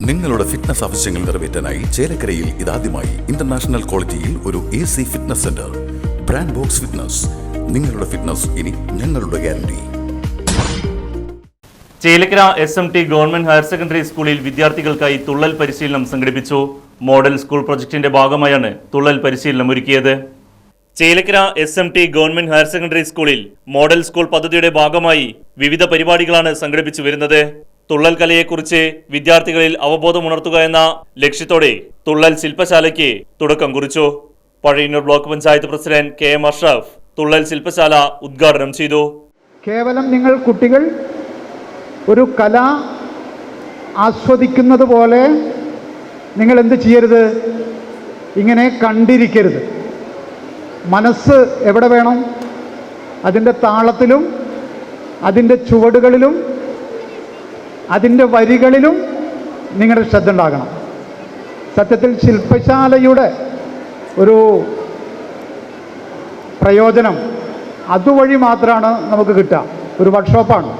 നിങ്ങളുടെ ഫിറ്റ്നസ് ആവശ്യങ്ങൾ നിറവേറ്റാനായി ചേലക്കരയിൽ ഇതാദ്യമായി ഇന്റർനാഷണൽ ക്വാളിറ്റിയിൽ ഒരു A C fitness centre brand box fitness നിങ്ങളുടെ ഫിറ്റ്നസ് ഇനി ഞങ്ങളുടെ guarantee Chelakkara S M T government higher secondary സ്കൂളിൽ വിദ്യാർത്ഥികൾക്കായി തുള്ളൽ പരിശീലനം സംഘടിപ്പിച്ചു. മോഡൽ സ്കൂൾ പ്രൊജക്ടിന്റെ ഭാഗമായാണ് തുള്ളൽ പരിശീലനം ഒരുക്കിയത്. Chelakkara S M T government higher secondary സ്കൂളിൽ മോഡൽ സ്കൂൾ പദ്ധതിയുടെ ഭാഗമായി വിവിധ പരിപാടികളാണ് സംഘടിപ്പിച്ചു വരുന്നത്. തുള്ളൽ കലയെക്കുറിച്ച് വിദ്യാർത്ഥികളിൽ അവബോധമുണർത്തുക എന്ന ലക്ഷ്യത്തോടെ തുള്ളൽ ശില്പശാലയ്ക്ക് തുടക്കം കുറിച്ചു. Pazhayannur block panchayat president K M Ashraf തുള്ളൽ ശില്പശാല ഉദ്ഘാടനം ചെയ്തു. കേവലം നിങ്ങൾ കുട്ടികൾ ഒരു കല ആസ്വദിക്കുന്നത് പോലെ നിങ്ങൾ എന്ത് ചെയ്യരുത്? ഇങ്ങനെ കണ്ടിരിക്കരുത്. മനസ്സ് എവിടെ വേണം? അതിന്റെ താളത്തിലും അതിന്റെ ചുവടുകളിലും അതിന്റെ വരികളിലും നിങ്ങളുടെ ശ്രദ്ധ ഉണ്ടാകണം. സത്യത്തിൽ ശില്പശാലയുടെ ഒരു പ്രയോജനം അതുവഴി മാത്രമാണ് നമുക്ക് കിട്ടുക. ഒരു വർക്ക്ഷോപ്പാണ്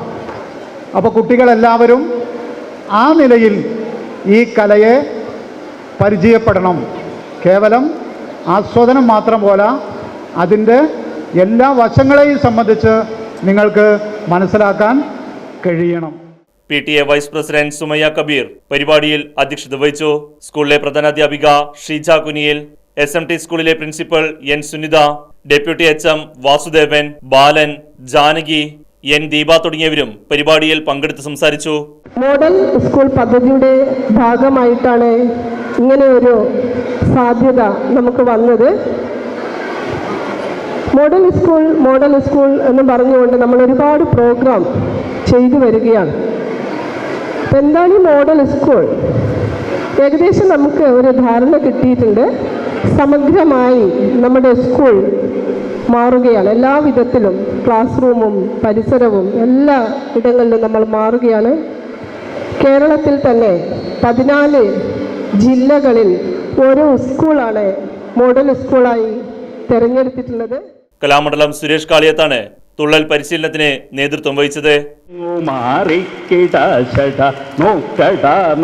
അപ്പോൾ കുട്ടികളെല്ലാവരും ആ നിലയിൽ ഈ കലയെ പരിചയപ്പെടണം. കേവലം ആസ്വാദനം മാത്രം പോലെ അതിന്റെ എല്ലാ വശങ്ങളെയും സംബന്ധിച്ച് നിങ്ങൾക്ക് മനസ്സിലാക്കാൻ കഴിയണം. P T A vice president Sumayya Kabeer പരിപാടിയിൽ അധ്യക്ഷത വഹിച്ചു. സ്കൂളിലെ പ്രധാനാധ്യാപിക Sheeja Kuniyil S M T സ്കൂളിലെ principal N Sunitha deputy H M Vasudevan Balan Janaki N Deepa തുടങ്ങിയവരും പരിപാടിയിൽ പങ്കെടുത്ത് സംസാരിച്ചു. മോഡൽ സ്കൂൾ പദ്ധതിയുടെ ഭാഗമായിട്ടാണ് ഇങ്ങനെ ഒരു സാധ്യത നമുക്ക് വന്നത്. മോഡൽ സ്കൂൾ മോഡൽ സ്കൂൾ എന്ന് പറഞ്ഞുകൊണ്ട് നമ്മൾ ഒരുപാട് പ്രോഗ്രാം ചെയ്തു വരികയാണ്. എന്താണ് ഈ മോഡൽ സ്കൂൾ ഏകദേശം നമുക്ക് ഒരു ധാരണ കിട്ടിയിട്ടുണ്ട്. സമഗ്രമായി നമ്മുടെ സ്കൂൾ മാറുകയാണ്. എല്ലാ വിധത്തിലും ക്ലാസ് റൂമും പരിസരവും എല്ലാ ഇടങ്ങളിലും നമ്മൾ മാറുകയാണ്. കേരളത്തിൽ തന്നെ പതിനാല് ജില്ലകളിൽ ഓരോ സ്കൂളാണ് മോഡൽ സ്കൂളായി തിരഞ്ഞെടുത്തിട്ടുള്ളത്. കലാമണ്ഡലം സുരേഷ് കാളിയത്താണ് തുള്ളൽ പരിശീലനത്തിന് നേതൃത്വം വഹിച്ചത്?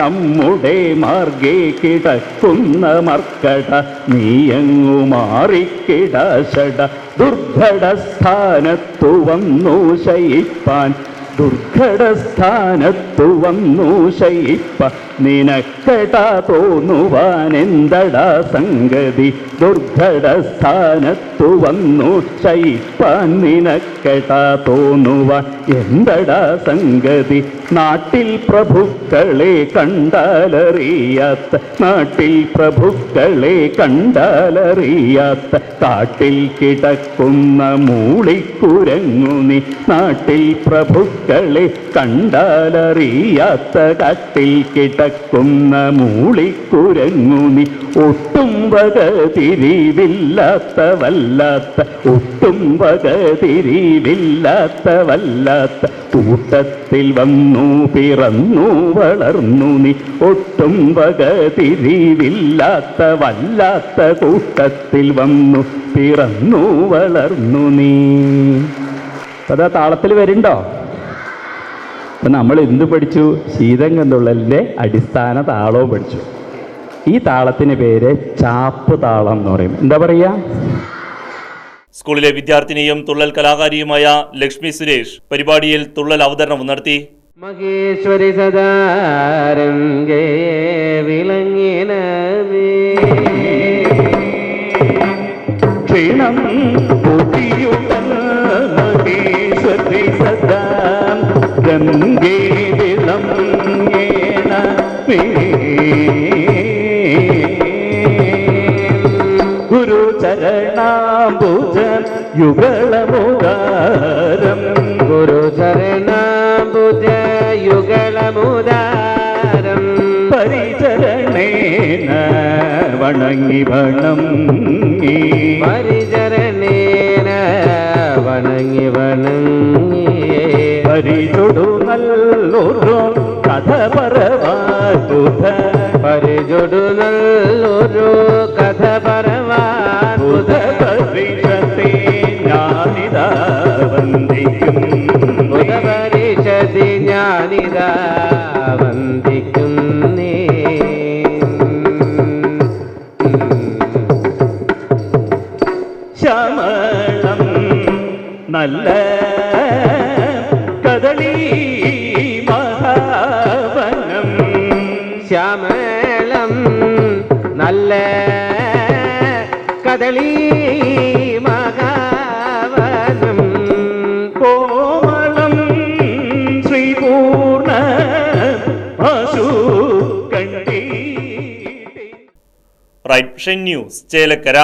നമ്മുടെ മാർഗേ കിടക്കുന്ന മർക്കട. നീയങ്ങു മാറിക്കിടശട ദുർഘട സ്ഥാനത്തു വന്നു ശയിപ്പാൻ. ദുർഘടസ്ഥാനത്തു വന്നു ശയിപ്പ നിനക്കട തോന്നുവാൻ എന്തടാ സംഗതി? ദുർഘട സ്ഥാനത്തു വന്നു ശയിപ്പാൻ നിനക്കട തോന്നുവാൻ എന്തടാ സംഗതി? നാട്ടിൽ പ്രഭുക്കളെ കണ്ടാലറിയാത്ത നാട്ടിൽ പ്രഭുക്കളെ കണ്ടാലറിയാത്ത കാട്ടിൽ കിടക്കുന്ന മൂളിക്കുരങ്ങു നീ നാട്ടിൽ പ്രഭുക്കളെ കണ്ടാലറിയാത്ത കാട്ടിൽ കിടക്കുന്ന മൂളിക്കുരങ്ങുനി ഒട്ടും വക തിരിവില്ലാത്ത വല്ലാത്ത ഒട്ടും വക തിരിവില്ലാത്ത വല്ലാത്ത കൂട്ടത്തിൽ വന്നു പിറന്നു വളർന്നു നീ ഒട്ടും വക തിരിവില്ലാത്ത വല്ലാത്ത കൂട്ടത്തിൽ വന്നു പിറന്നു വളർന്നു നീ അതാ താളത്തിൽ വരുന്നുണ്ടോ അപ്പൊ നമ്മൾ എന്ത് പഠിച്ചു? ശീതങ്കന്തുള്ളലിന്റെ അടിസ്ഥാന താളവും പഠിച്ചു. ഈ താളത്തിന് പേര് ചാപ്പ് താളം എന്ന് പറയും. എന്താ പറയുക സ്കൂളിലെ വിദ്യാർത്ഥിനിയും തുള്ളൽ കലാകാരിയുമായ ലക്ഷ്മി സുരേഷ് പരിപാടിയിൽ തുള്ളൽ അവതരണം നടത്തി. മഹേശ്വരി സദാരംഗേ വിളങ്ങിനമേ ക്ഷീണം ഗംഗേ വിളങ്ങേന ഗുരു ചരണാംബുജ യുഗളമുദാരം ഗുരു ചരണാംബുജ യുഗളമുദാരം പരിചരണേന വണങ്ങി വണങ്ങി പരിചരണേന വണങ്ങി വണങ്ങി പരിചൊടു നല്ലൊരു കഥ പരവാസുത പരിചൊടു നല്ലൊരു കഥ പരവാസുത പരിഷത്തെ ഞാനിതാ വന്ദിക്കും പരിഷത്തെ ഞാനിതാ വന്ദിക്കുന്നേ ശമളം നല്ല കദളി മഹാവനം. ശ്യാമളം നല്ല കദളി മകാവനം കോമളം ശ്രീപൂർണ പശു കണ്ടീ. Right news Chelakkara